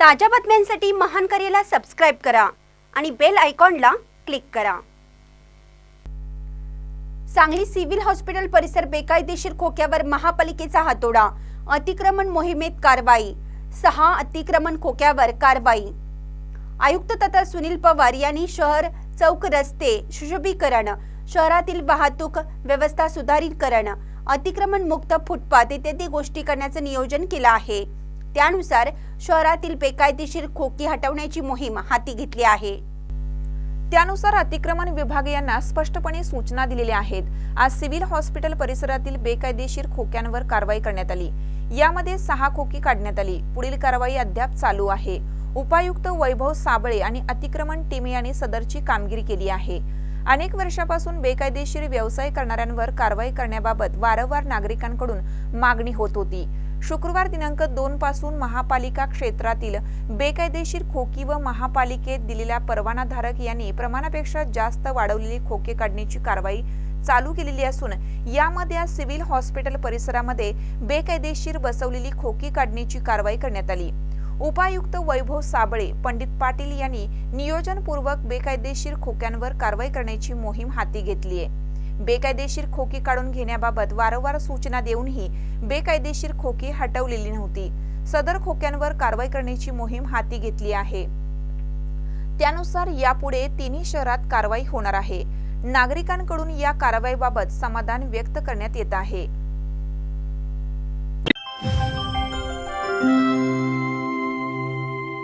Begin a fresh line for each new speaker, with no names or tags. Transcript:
ताज्या बातम्यांसाठी महान करेला सबस्क्राईब करा आणि बेल आयकॉनला क्लिक करा. सांगली सिव्हिल हॉस्पिटल परिसर बेकायदेशीर खोक्यावर महापालिकेचा हातोडा. अतिक्रमण मोहिमेत कारवाई. सहा अतिक्रमण खोक्यावर कारवाई. आयुक्त तथा सुनील पवार यांनी शहर चौक रस्ते सुशोभीकरण शहरातील वाहतूक व्यवस्था सुधारीकरण अतिक्रमण मुक्त फुटपाथ इत्यादी गोष्टी करण्याचं नियोजन केलं आहे. त्यानुसार शहरातील बेकायदेशीर खोकी हटवण्याची मोहीम हाती घेतली आहे.
त्यानुसार अतिक्रमण विभाग यांना स्पष्टपणे सूचना दिलेल्या आहेत. आज सिव्हिल हॉस्पिटल परिसरातील बेकायदेशीर खोक्यांवर कारवाई करण्यात आली. यामध्ये सहा खोकी काढण्यात आली. पुढील कारवाई अद्याप चालू आहे. उपायुक्त वैभव साबळे आणि अतिक्रमण टीम यांनी सदरची कामगिरी केली आहे. अनेक वर्षापासून बेकायदेशीर व्यवसाय करणाऱ्यांवर कारवाई करण्याबाबत वारंवार नागरिकांकडून मागणी होत होती. शुक्रवार दिनांक दोन पासून महापालिका क्षेत्रातील बेकायदेशीर खोकी व महापालिकेत दिलेल्या परवानाधारक यांनी प्रमाणापेक्षा जास्त वाढवलेली खोके काढण्याची कारवाई चालू केलेली असून यामध्ये आज सिव्हिल हॉस्पिटल परिसरामध्ये बेकायदेशीर बसवलेली खोकी काढण्याची कारवाई करण्यात आली. उपायुक्त वैभव साबळे पंडित पाटील यांनी नियोजनपूर्वक बेकायदेशीर खोक्यांवर कारवाई करण्याची मोहीम हाती घेतली आहे. बेकायदेशीर खोकी काढून घेण्याबाबत वारंवार सूचना देऊनही बेकायदेशीर खोकी हटवलेली नव्हती. सदर खोक्यांवर कारवाई करण्याची मोहीम हाती घेतली आहे. त्यानुसार यापुढे तिन्ही शहरात कारवाई होणार आहे. नागरिकांकडून या कारवाईबाबत समाधान व्यक्त करण्यात येत आहे.